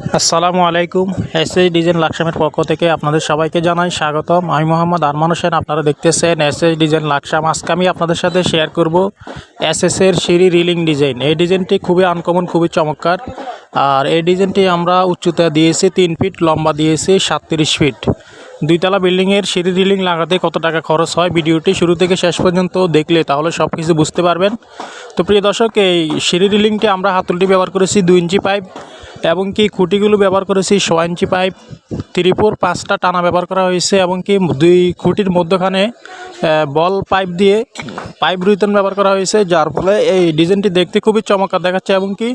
আসসালামু আলাইকুম। S S design লাকসামের পক্ষ থেকে আপনাদের সবাইকে জানাই স্বাগতম। আমি মোহাম্মদ আরমান হোসেন, আপনারা দেখতেছেন এস এস ডিজাইন লাকসাম আজকে আমি আপনাদের সাথে শেয়ার করব এস এস এর সিঁড়ি রিলিং ডিজাইন। এই ডিজাইনটি খুবই আনকমন খুবই চমৎকার। আর এই ডিজাইনটি আমরা উচ্চতা দিয়েছি তিন ফিট, লম্বা দিয়েছি সাতত্রিশ ফিট। দুইতলা বিল্ডিংয়ের সিঁড়ি রিলিং লাগাতে কত টাকা খরচ হয় ভিডিওটি শুরু থেকে শেষ পর্যন্ত দেখলে তাহলে সব কিছু বুঝতে পারবেন। তো প্রিয় দর্শক, এই সিঁড়ি রিলিংটি আমরা হাতুলটি ব্যবহার করেছি দুই ইঞ্চি পাইপ। এবং কি খুঁটিগুলো ব্যবহার করেছি সোয়া ইঞ্চি পাইপ, ত্রিপুর পাঁচটা টানা ব্যবহার করা হয়েছে এবং কি দুই খুঁটির মধ্যখানে বল পাইপ দিয়ে পাইপ রুইতন ব্যবহার করা হয়েছে, যার ফলে এই ডিজাইনটি দেখতে খুবই চমৎকার দেখাচ্ছে এবং কি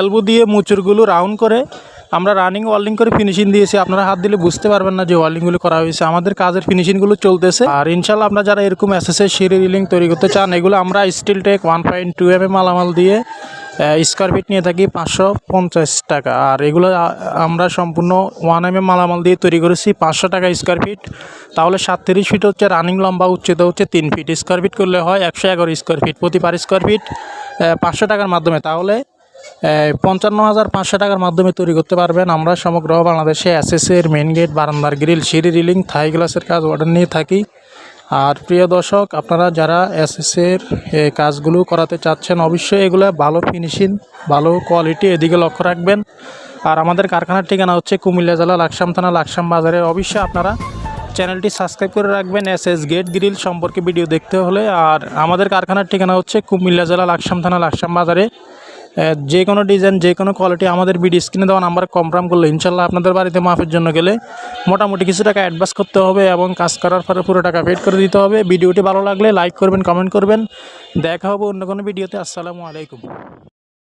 এলবো দিয়ে মুচুরগুলো রাউন্ড করে আমরা রানিং ওয়ার্ল্ডিং করে ফিনিশিং দিয়েছি। আপনারা হাত দিলে বুঝতে পারবেন না যে ওয়ার্ল্ডিংগুলো করা হয়েছে। আমাদের কাজের ফিনিশিংগুলো চলতেছে। আর ইনশাল্লাহ আপনারা যারা এরকম এসএসএ সিঁড়ি রিলিং তৈরি করতে চান, এগুলো আমরা steel take one point two M A মালামাল দিয়ে স্কোয়ার ফিট নিয়ে থাকি পাঁচশো পঞ্চাশ টাকা। আর এগুলো আমরা সম্পূর্ণ ওয়ান এম মালামাল দিয়ে তৈরি করেছি পাঁচশো টাকা স্কোয়ার ফিট তাহলে সাতত্রিশ ফিট হচ্ছে রানিং লম্বা, উচ্চতা হচ্ছে তিন ফিট স্কোয়ার ফিট করলে হয় একশো এগারো স্কোয়ার ফিট প্রতি পার স্কোয়ার ফিট পাঁচশো টাকার মাধ্যমে। তাহলে পঞ্চান্ন হাজার পাঁচশো টাকার মাধ্যমে তৈরি করতে পারবেন আমরা সমগ্র বাংলাদেশে এসএসের মেন গেট বারান্দার গ্রিল সিঁড়ি রিলিং থাই গ্লাসের কাজ অর্ডার নিয়ে থাকি। আর প্রিয় দর্শক, আপনারা যারা এসএসের কাজগুলো করাতে চাচ্ছেন, অবশ্যই এগুলো ভালো ফিনিশিং ভালো কোয়ালিটি এদিকে লক্ষ্য রাখবেন। আর আমাদের কারখানার ঠিকানা হচ্ছে কুমিল্লা জেলা, লাকসাম থানা, লাকসাম বাজারে। অবশ্যই আপনারা চ্যানেলটি সাবস্ক্রাইব করে রাখবেন এস এস গেট গ্রিল সম্পর্কে ভিডিও দেখতে হলে। আর আমাদের কারখানার ঠিকানা হচ্ছে কুমিল্লা জেলা, লাকসাম থানা, লাকসাম বাজারে। যে কোনো ডিজাইন যে কোনো কোয়ালিটি আমাদের ভিডিও স্ক্রিনে দেওয়া নাম্বার কমফার্ম করলে ইনশাল্লাহ আপনাদের বাড়িতে মাফের জন্য গেলে মোটামুটি কিছু টাকা অ্যাডভান্স করতে হবে এবং কাজ করার পরে পুরো টাকা পেড করে দিতে হবে। ভিডিওটি ভালো লাগলে লাইক করবেন কমেন্ট করবেন। দেখা হবে অন্য কোনো ভিডিওতে আসসালামু আলাইকুম।